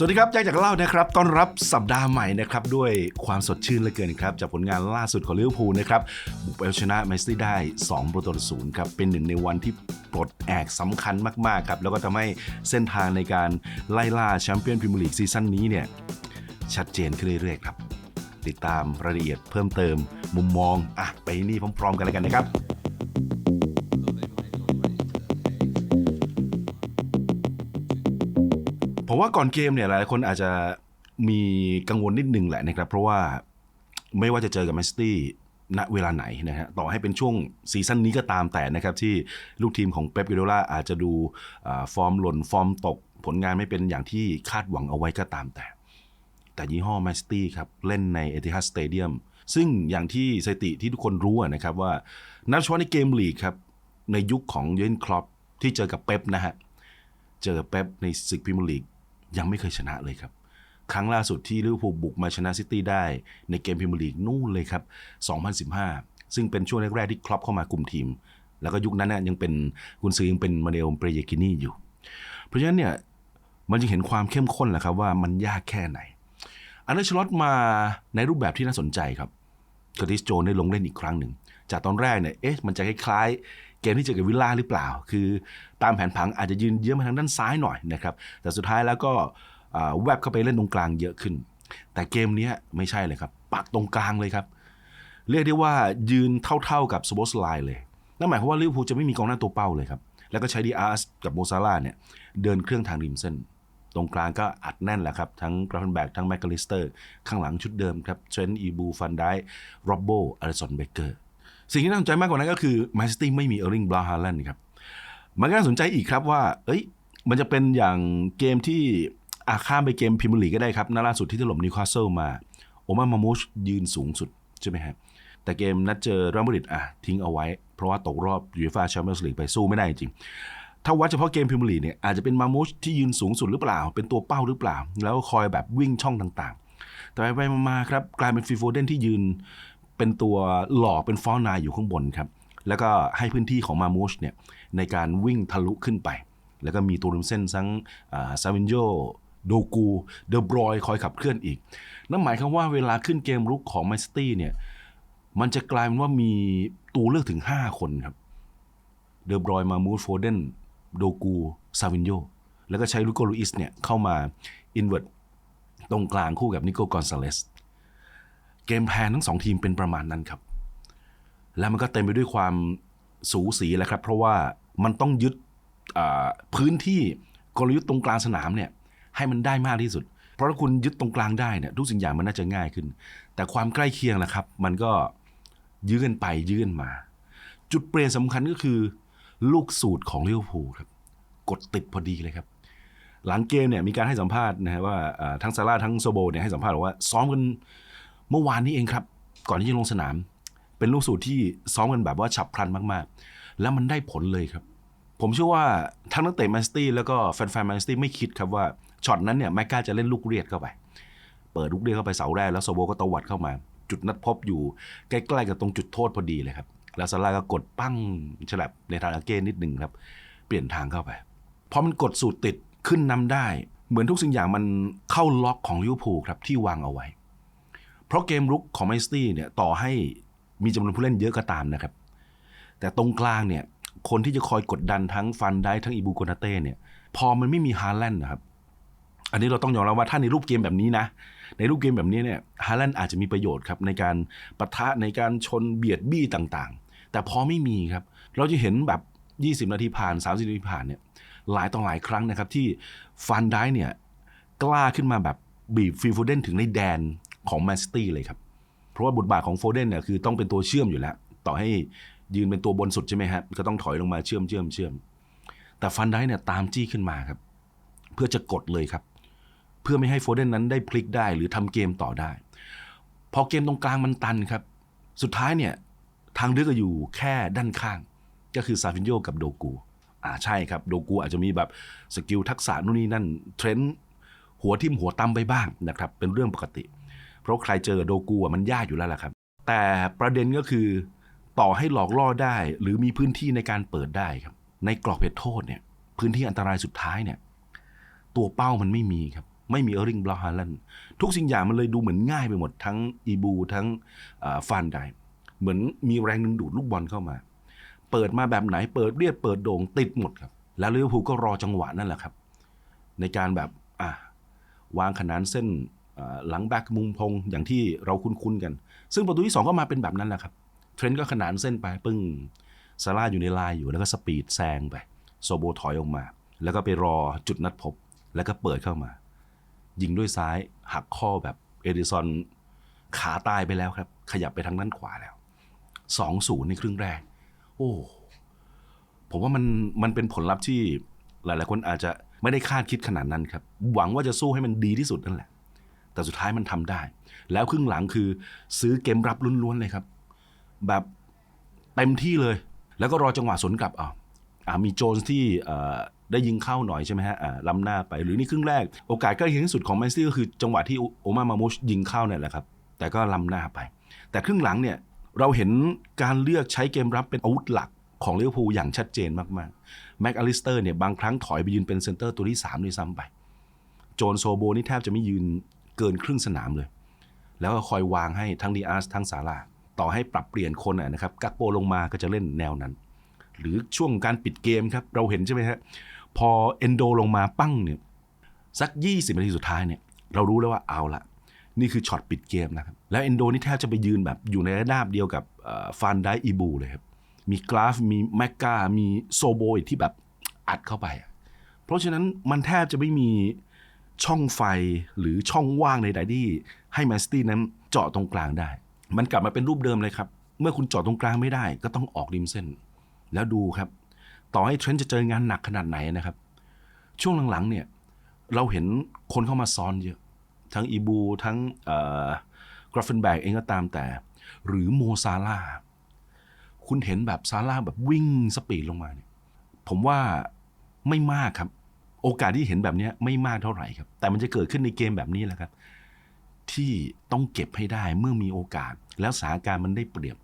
สวัสดีครับแจ็คจากเล่านะครับ ต้อนรับสัปดาห์ใหม่นะครับ ด้วยความสดชื่นเหลือเกินครับ จากผลงานล่าสุดของลิเวอร์พูลนะครับ บุกไปเอาชนะแมนซิตี้ได้ 2 ประตูต่อศูนย์ครับ เป็นหนึ่งในวันที่ปลดแอกสำคัญมากๆครับ แล้วก็ทำให้เส้นทางในการไล่ล่าแชมเปี้ยนพรีเมียร์ลีกซีซั่นนี้เนี่ย ชัดเจนขึ้นเรื่อยๆครับ ติดตามรายละเอียดเพิ่มเติมมุมมองอะไปนี่พร้อมๆกันเลยกันนะครับ ผมว่าก่อนเกมเนี่ยหลายคนอาจจะมีกังวลนิดนึงแหละนะครับ เพราะว่าไม่ว่าจะเจอกับแมนซิตี้ณเวลาไหนนะฮะต่อให้เป็นช่วงซีซั่นนี้ก็ตามแต่นะครับ ที่ลูกทีมของเป๊ปกิโดล่าอาจจะดูฟอร์มหล่นฟอร์มตก ผลงานไม่เป็นอย่างที่คาดหวังเอาไว้ก็ตามแต่ แต่ยี่ห้อแมนซิตี้ครับ เล่นในเอติฮัดสเตเดียมซึ่งอย่างที่สถิติที่ทุกคนรู้นะครับว่า นับเฉพาะในเกมลีกครับ ในยุคของเยนคลอปที่เจอกับเป๊ปนะฮะ เจอเป๊ปในศึกพรีเมียร์ลีก ยังไม่เคยชนะเลยครับ ครั้งล่าสุดที่ลิเวอร์พูลบุกมาชนะซิตี้ได้ในเกมพรีเมียร์ลีกนู่นเลยครับ 2015 ซึ่งเป็นช่วงแรกๆที่ครอปเข้ามากลุ่มทีม แล้วก็ยุคนั้นน่ะยังเป็นกุนซือยังเป็นมาเนลเปรเยกินี่อยู่ เพราะฉะนั้นเนี่ยมันจะเห็นความเข้มข้นแหละครับว่ามันยากแค่ไหนอันเดอร์ชลอตมาในรูปแบบที่น่าสนใจครับเคอร์ติสโจนได้ลงเล่นอีกครั้งหนึ่ง จากตอนแรกเนี่ย เอ๊ะ มันจะคล้าย เกมที่เจอกับวิลล่าหรือเปล่า คือตามแผนผังอาจจะยืนเยื้อมาทางด้านซ้ายหน่อยนะครับ แต่สุดท้ายแล้วก็แวบเข้าไปเล่นตรงกลางเยอะขึ้น แต่เกมนี้ไม่ใช่เลยครับ ปักตรงกลางเลยครับ เรียกได้ว่ายืนเท่าๆกับสโบสไลน์เลย นั่นหมายความว่าลิเวอร์พูลจะไม่มีกองหน้าตัวเป้าเลยครับ แล้วก็ใช้ดีอาร์สกับโมซาร่าเนี่ยเดินเครื่องทางริมเส้นตรงกลางก็อัดแน่นแหละครับ ทั้งกราฟนแบกทั้งแมคคาลิสเตอร์ ข้างหลังชุดเดิมครับเทรนต์อีบูฟันได้โรบโบอลิสันเบเกอร์ สิ่งที่น่าสนใจมากกว่านั้นก็คือแมนซิตี้ไม่มีเออร์ลิงบราฮาแลนด์ครับ มันก็น่าสนใจอีกครับว่า เอ้ย มันจะเป็นอย่างเกมที่อาข้ามไปเกมพรีเมียร์ลีก็ได้ครับนัดล่าสุดที่ถล่มนิวคาสเซิลมา โอมามามูชยืนสูงสุด ใช่ไหมครับแต่เกมนัดเจอรัมาดริดอะทิ้งเอาไว้ เพราะว่าตกรอบยูฟ่าแชมเปี้ยนส์ลีกไปสู้ไม่ได้จริงถ้าวัดเฉพาะเกมพรีเมียร์ลีเนี่ยอาจจะเป็นมามูชที่ยืนสูงสุดหรือเปล่า เป็นตัวเป้าหรือเปล่า แล้วคอยแบบวิ่งช่องต่างๆ แต่ไปๆมาๆครับกลายเป็นฟิโฟเดนที่ยืน เป็นตัวหลอกเป็นฟอลนายอยู่ข้างบนครับ แล้วก็ให้พื้นที่ของมามูชเนี่ยในการวิ่งทะลุขึ้นไป แล้วก็มีตัวริมเส้นทั้งซาวินโยโดกูเดอบรอยคอยขับเคลื่อนอีก นั่นหมายความว่าเวลาขึ้นเกมรุกของแมนซิตี้เนี่ยมันจะกลายเป็นว่ามีตัวเลือกถึง 5 คนครับ เดอบรอยมามูสโฟเดนโดกูซาวินโยแล้วก็ใช้ลูโกลูอิสเนี่ยเข้ามาอินเว r ร์ตรงกลางคู่กับนิโกกอนซาเลส เกมแพนทั้งสองทีมเป็นประมาณนั้นครับ แล้วมันก็เต็มไปด้วยความสูสีแหละครับ เพราะว่ามันต้องยึดพื้นที่กลยุทธ์ตรงกลางสนามเนี่ยให้มันได้มากที่สุด เพราะถ้าคุณยึดตรงกลางได้เนี่ยทุกสิ่งอย่างมันน่าจะง่ายขึ้น แต่ความใกล้เคียงแหละครับ มันก็ยื้อกันไปยื้อกันมา จุดเปลี่ยนสำคัญก็คือ ลูกสูตรของลิเวอร์พูลครับ กดติดพอดีเลยครับ หลังเกมเนี่ยมีการให้สัมภาษณ์นะฮะว่าอ่าทั้งซาร่าทั้งโซโบเนี่ยให้สัมภาษณ์บอกว่าซ้อมกัน เมื่อวานนี้เองครับ ก่อนที่จะลงสนาม เป็นลูกสูตรที่ซ้อมกันแบบว่าฉับพลันมากๆ แล้วมันได้ผลเลยครับ ผมเชื่อว่าทั้งนักเตะแมนซิตี้แล้วก็แฟนๆแมนซิตี้ไม่คิดครับว่าช็อตนั้นเนี่ยแม็กกาจะเล่นลูกเรียดเข้าไป เปิดลูกเรียดเข้าไปเสาแรกแล้วโซโบก็ตวัดเข้ามา จุดนัดพบอยู่ใกล้ๆกับตรงจุดโทษพอดีเลยครับแล้วซาร่าก็กดปั้งฉลับในทางอาเก้นิดหนึ่งครับ เปลี่ยนทางเข้าไปพอมันกดสูตรติดขึ้นนำได้ เหมือนทุกสิ่งอย่างมันเข้าล็อกของลิเวอร์พูลครับที่วางเอาไว้ เพราะเกมรุกของแมนซิตี้เนี่ยต่อให้มีจำนวนผู้เล่นเยอะก็ตามนะครับ แต่ตรงกลางเนี่ยคนที่จะคอยกดดันทั้งฟันได้ทั้งอีบูโกนาเต้เนี่ยพอมันไม่มีฮาแลนด์นะครับ อันนี้เราต้องยอมรับว่าถ้าในรูปเกมแบบนี้นะ ในรูปเกมแบบนี้เนี่ยฮาแลนด์อาจจะมีประโยชน์ครับในการปะทะในการชนเบียดบี้ต่างๆ แต่พอไม่มีครับ เราจะเห็นแบบ 20 นาทีผ่าน 30 นาทีผ่านเนี่ยหลายต่อหลายครั้งนะครับที่ฟันได้เนี่ยกล้าขึ้นมาแบบบีบฟิลโฟเดนถึงในแดน ของแมนซิตี้เลยครับ เพราะว่าบทบาทของโฟเดนเนี่ยคือต้องเป็นตัวเชื่อมอยู่แล้ว ต่อให้ยืนเป็นตัวบนสุดใช่ไหมฮะก็ต้องถอยลงมาเชื่อมเชื่อมเชื่อมแต่ฟันได้เนี่ยตามจี้ขึ้นมาครับ เพื่อจะกดเลยครับ เพื่อไม่ให้โฟเดนนั้นได้พลิกได้หรือทำเกมต่อได้ พอเกมตรงกลางมันตันครับ สุดท้ายเนี่ยทางเลือกก็อยู่แค่ด้านข้าง ก็คือซาฟินโยกับโดกูอ่าใช่ครับโดกูอาจจะมีแบบสกิลทักษะนู่นนี่นั่นเทรนด์หัวทิมหัวตำไปบ้างนะครับ เป็นเรื่องปกติ ราะใครเจอโดกูอะมันยากอยู่แล้วล่ะครับ แต่ประเด็นก็คือต่อให้หลอกล่อได้ หรือมีพื้นที่ในการเปิดได้ครับ ในกรอบเขตโทษเนี่ยพื้นที่อันตรายสุดท้ายเนี่ย ตัวเป้ามันไม่มีครับ ไม่มีเออริงบราฮาลันทุกสิ่งอย่างมันเลยดูเหมือนง่ายไปหมดทั้งอีบู ทั้งฟานไดเหมือนมีแรงดึงดูดลูกบอลเข้ามา เปิดมาแบบไหนเปิดเรียดเปิดโด่งติดหมดครับ แล้วลิเวอร์พูลก็รอจังหวะนั่นแหละครับ ในการแบบอะวางขนานเส้น หลังแบ็กมุมพงอย่างที่เราคุ้นๆกัน ซึ่งประตูที่ 2 ก็มาเป็นแบบนั้นแหละครับ เทรนต์ก็ขนานเส้นไปปึ้งซาร่าอยู่ในลายอยู่แล้วก็สปีดแซงไปโซโบถอยออกมา แล้วก็ไปรอจุดนัดพบ แล้วก็เปิดเข้ามา ยิงด้วยซ้ายหักข้อแบบเอดิสันขาตายไปแล้วครับ ขยับไปทางด้านขวาแล้วสองศูนย์ในครึ่งแรก โอ้ผมว่ามันมันเป็นผลลัพธ์ที่หลาย ๆ คนอาจจะไม่ได้คาดคิดขนาดนั้นครับ หวังว่าจะสู้ให้มันดีที่สุดนั่นแหละ แต่สุดท้ายมันทำได้ แล้วครึ่งหลังคือซื้อเกมรับล้วนๆเลยครับ แบบเต็มที่เลย แล้วก็รอจังหวะสวนกลับอาอ่ามีโจนส์ที่เอ่อได้ยิงเข้าหน่อยใช่ไหมฮะอ่าล้ำหน้าไป หรือนี่ครึ่งแรก โอกาสใกล้เคียงที่สุดของแมนซีก็คือจังหวะที่โอมามามุชยิงเข้าเนี่ยแหละครับ แต่ก็ล้ำหน้าไป แต่ครึ่งหลังเนี่ยเราเห็นการเลือกใช้เกมรับเป็นอาวุธหลักของลิเวอร์พูลอย่างชัดเจนมากๆแม็กอลิสเตอร์เนี่ยบางครั้งถอยไปยืนเป็นเซนเตอร์ตัวที่3ด้วยซ้ำไป โจนโซโบนี่แทบจะไม่ยืน เกินครึ่งสนามเลย แล้วก็คอยวางให้ทั้งดีอาร์สทั้งซาราต่อให้ปรับเปลี่ยนคนนะครับกักโปลงมาก็จะเล่นแนวนั้น หรือช่วงการปิดเกมครับเราเห็นใช่ไหมฮะพอเอนโดลงมาปั้งเนี่ยสัก 20นาทีสุดท้ายเนี่ยเรารู้แล้วว่าเอาละนี่คือช็อตปิดเกมนะครับแล้วเอนโดนี่แทบจะไปยืนแบบอยู่ในระนาบเดียวกับฟานไดอีบูเลยครับมีกราฟมีแมกกามีโซโบอีกที่แบบอัดเข้าไปอะเพราะฉะนั้นมันแทบจะไม่มี ช่องไฟหรือช่องว่างใดๆที่ให้แมนซิตี้นั้นเจาะตรงกลางได้ มันกลับมาเป็นรูปเดิมเลยครับ เมื่อคุณเจาะตรงกลางไม่ได้ ก็ต้องออกริมเส้น แล้วดูครับ ต่อให้เทรนต์จะเจองานหนักขนาดไหนนะครับ ช่วงหลังๆเนี่ยเราเห็นคนเข้ามาซ้อนเยอะ ทั้งอีบู ทั้งกราฟเฟนแบกเองก็ตามแต่ หรือโมซาลาคุณเห็นแบบซาลาแบบวิ่งสปีดลงมาเนี่ยผมว่าไม่มากครับ โอกาสที่เห็นแบบนี้ไม่มากเท่าไหร่ครับ แต่มันจะเกิดขึ้นในเกมแบบนี้แหละครับ ที่ต้องเก็บให้ได้เมื่อมีโอกาส แล้วสถานการณ์มันได้เปรียบ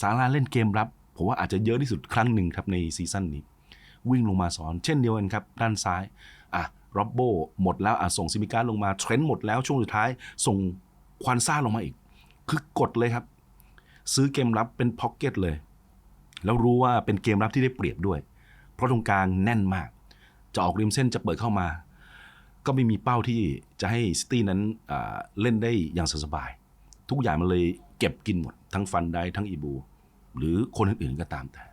ซาลาเล่นเกมรับผมว่าอาจจะเยอะที่สุดครั้งหนึ่งครับในซีซั่นนี้ วิ่งลงมาสอนเช่นเดียวกันครับ ด้านซ้ายอะร็อบโบหมดแล้วอะส่งซิมิก้าลงมาเทรนต์หมดแล้วช่วงสุดท้าย ส่งควานซ่าลงมาอีก คือกดเลยครับ ซื้อเกมรับเป็นพ็อกเก็ตเลย แล้วรู้ว่าเป็นเกมรับที่ได้เปรียบด้วย เพราะตรงกลางแน่นมาก จะออกริมเส้นจะเปิดเข้ามา ก็ไม่มีเป้าที่จะให้ซิตี้นั้นเล่นได้อย่างสบาย ทุกอย่างมันเลยเก็บกินหมด ทั้งฟันได้ทั้งอีบู หรือคนอื่นๆก็ตามแต่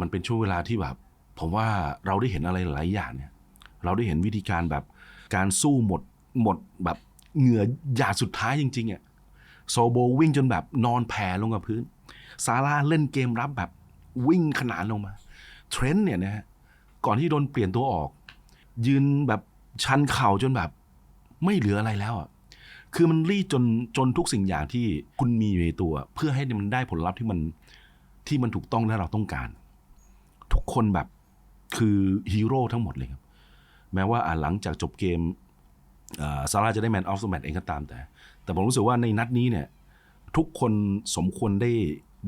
มันเป็นช่วงเวลาที่แบบผมว่าเราได้เห็นอะไรหลายอย่างเนี่ย เราได้เห็นวิธีการแบบการสู้หมดหมดแบบเหงื่อหยาดสุดท้ายจริงๆอะโซโบวิ่งจนแบบนอนแผ่ลงกับพื้น ซาร่าเล่นเกมรับแบบวิ่งขนานลงมา เทรนต์เนี่ยนะฮะก่อนที่โดนเปลี่ยนตัวออก ยืนแบบชันเข่าจนแบบ ไม่เหลืออะไรแล้วอะคือมันรีดจนจนทุกสิ่งอย่างที่คุณมีอยู่ในตัว เพื่อให้มันได้ผลลัพธ์ที่มันที่มันถูกต้องและเราต้องการ ทุกคนแบบคือฮีโร่ทั้งหมดเลยครับ แม้ว่าหลังจากจบเกมซาร่าจะได้แมนออฟส e แมตเองก็ตามแต่ แต่ผมรู้สึกว่าในนัดนี้เนี่ย ทุกคนสมควรได้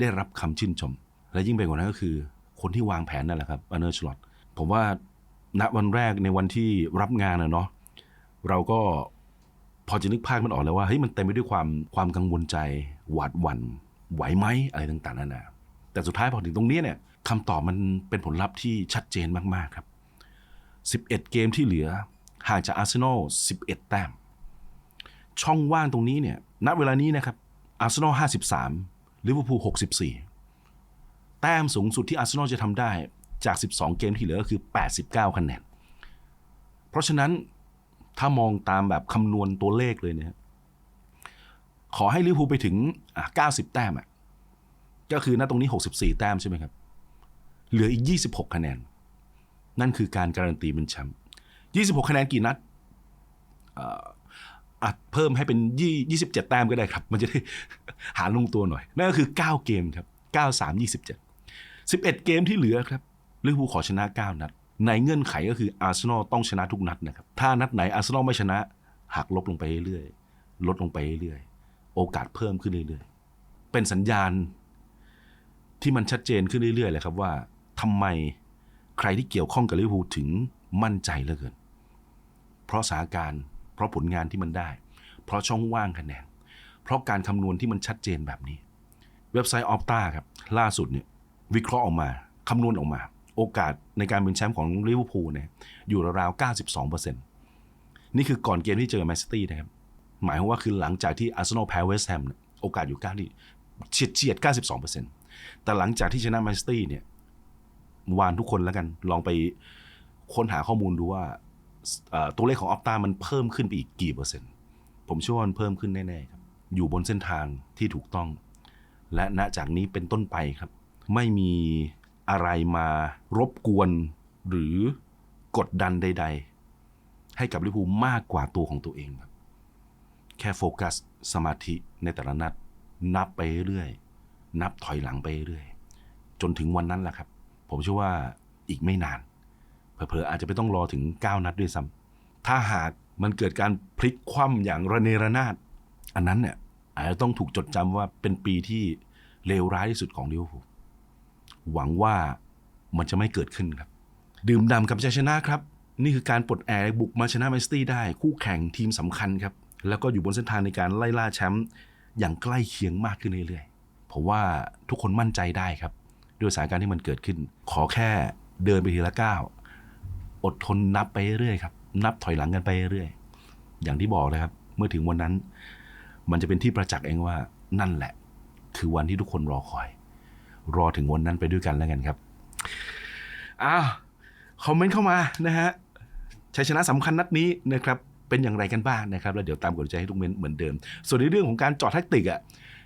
ได้รับคำชื่นชม และยิ่งไปกว่านั้นก็คือ คนที่วางแผนนั่นแหละครับอเนอร์ชลอตผมว่า ณวันแรกในวันที่รับงานอะเนาะเราก็พอจะนึกภาพมันออกแล้วว่าเฮ้ยมันเต็มไปด้วยความความกังวลใจหวาดหวัน่นไหวไหมอะไรต่างๆนานาแต่สุดท้ายพอถึงตรงนี้เนี่ยคำตอบมันเป็นผลลัพธ์ที่ชัดเจนมากๆครับ 11 เกมที่เหลือห่างจากอาร์เซนอล 11 แต้ม ช่องว่างตรงนี้เนี่ย ณ เวลานี้นะครับ อาร์เซนอล 53 ลิเวอร์พูล 64 แต้มสูงสุดที่อาร์เซนอลจะทำได้ จาก 12 เกมที่เหลือก็คือ 89 คะแนน เพราะฉะนั้นถ้ามองตามแบบคำนวณตัวเลขเลยเนี่ยขอให้ลิเวอร์พูลไปถึง 90 แต้มอะก็คือณตรงนี้ 64 แต้มใช่ไหมครับ เหลืออีก 26 คะแนน นั่นคือการการันตีเป็นแชมป์26 คะแนนกี่นัดอ่ออาจเพิ่มให้เป็น 27 แต้มก็ได้ครับ มันจะได้หารลงตัวหน่อย นั่นก็คือ 9 เกมครับ 9 3 27 11 เกมที่เหลือครับ ลิเวอร์พูลขอชนะ 9 นัด ในเงื่อนไขก็คืออาร์เซนอลต้องชนะทุกนัดนะครับ ถ้านัดไหนอาร์เซนอลไม่ชนะหักลบลงไปเรื่อยๆลดลงไปเรื่อยๆโอกาสเพิ่มขึ้นเรื่อยๆ เป็นสัญญาณที่มันชัดเจนขึ้นเรื่อยๆเลยครับว่าทำไมใครที่เกี่ยวข้องกับลิเวอร์พูลถึงมั่นใจเหลือเกิน เพราะสถานการณ์เพราะผลงานที่มันได้ เพราะช่องว่างคะแนนเพราะการคำนวณที่มันชัดเจนแบบนี้ เว็บไซต์ออฟตาครับ ล่าสุดเนี่ยวิเคราะห์ออกมาคำนวณออกมา โอกาสในการเป็นแชมป์ของลิเวอร์พูลเนี่ยอยู่ราวๆ92%นี่คือก่อนเกมที่เจอแมนซิตี้นะครับ หมายความว่าคือหลังจากที่อาร์เซนอลแพ้เวสต์แฮมเนี่ยโอกาสอยู่9ที่เฉียดเฉียด92%แต่หลังจากที่ชนะแมนซิตี้เนี่ยวานทุกคนแล้วกันลองไปค้นหาข้อมูลดูว่าตัวเลขของออฟตามันเพิ่มขึ้นไปอีกกี่เปอร์เซ็นต์ ผมเชื่อว่ามันเพิ่มขึ้นแน่ๆครับ อยู่บนเส้นทางที่ถูกต้อง และณจากนี้เป็นต้นไปครับ ไม่มี อะไรมารบกวนหรือกดดันใด ๆ ให้กับลิเวอร์พูมากกว่าตัวของตัวเองครับ แค่โฟกัสสมาธิในแต่ละนัด นับไปเรื่อยนับถอยหลังไปเรื่อยจนถึงวันนั้นแหละครับ ผมเชื่อว่าอีกไม่นาน เผลอๆอาจจะไม่ต้องรอถึง 9 นัดด้วยซ้ำถ้าหากมันเกิดการพลิกคว่ำอย่างระเนระนาด อันนั้นเนี่ยอาจจะต้องถูกจดจำว่าเป็นปีที่เลวร้ายที่สุดของลิเวอร์พูล หวังว่ามันจะไม่เกิดขึ้นครับ ดื่มด่ำกับชัยชนะครับ นี่คือการปลดแอกบุกมาชนะแมนซิตี้ได้คู่แข่งทีมสำคัญครับ แล้วก็อยู่บนเส้นทางในการไล่ล่าแชมป์อย่างใกล้เคียงมากขึ้นเรื่อยๆผมว่าทุกคนมั่นใจได้ครับ ด้วยสถานการณ์ที่มันเกิดขึ้น ขอแค่เดินไปทีละก้าวอดทนนับไปเรื่อยๆครับนับถอยหลังกันไปเรื่อยๆอย่างที่บอกเลยครับ เมื่อถึงวันนั้น มันจะเป็นที่ประจักษ์เองว่านั่นแหละ คือวันที่ทุกคนรอคอย รอถึงวันนั้นไปด้วยกันแล้วกันครับอ้าวคอมเมนต์เข้ามานะฮะชัยชนะสำคัญนัดนี้นะครับเป็นอย่างไรกันบ้างนะครับ แล้วเดี๋ยวตามกดใจให้ทุกเมนเหมือนเดิม ส่วนในเรื่องของการจอดแท็กติกอะ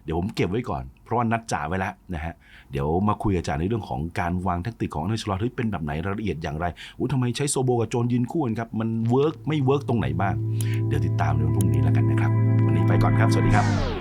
เดี๋ยวผมเก็บไว้ก่อน เพราะว่านัดจ่าไว้แล้วนะฮะเดี๋ยวมาคุยกับจ่าในเรื่องของการวางแท็กติกของอันเดอร์ชลอตเฮ้ยเป็นแบบไหนรายละเอียดอย่างไรอู้ทำไมใช้โซโบกับโจนยืนคู่กันครับ มันเวิร์กไม่เวิร์กตรงไหนบ้างเดี๋ยวติดตามในวันพรุ่งนี้แล้วกันนะครับ วันนี้ไปก่อนครับ สวัสดีครับ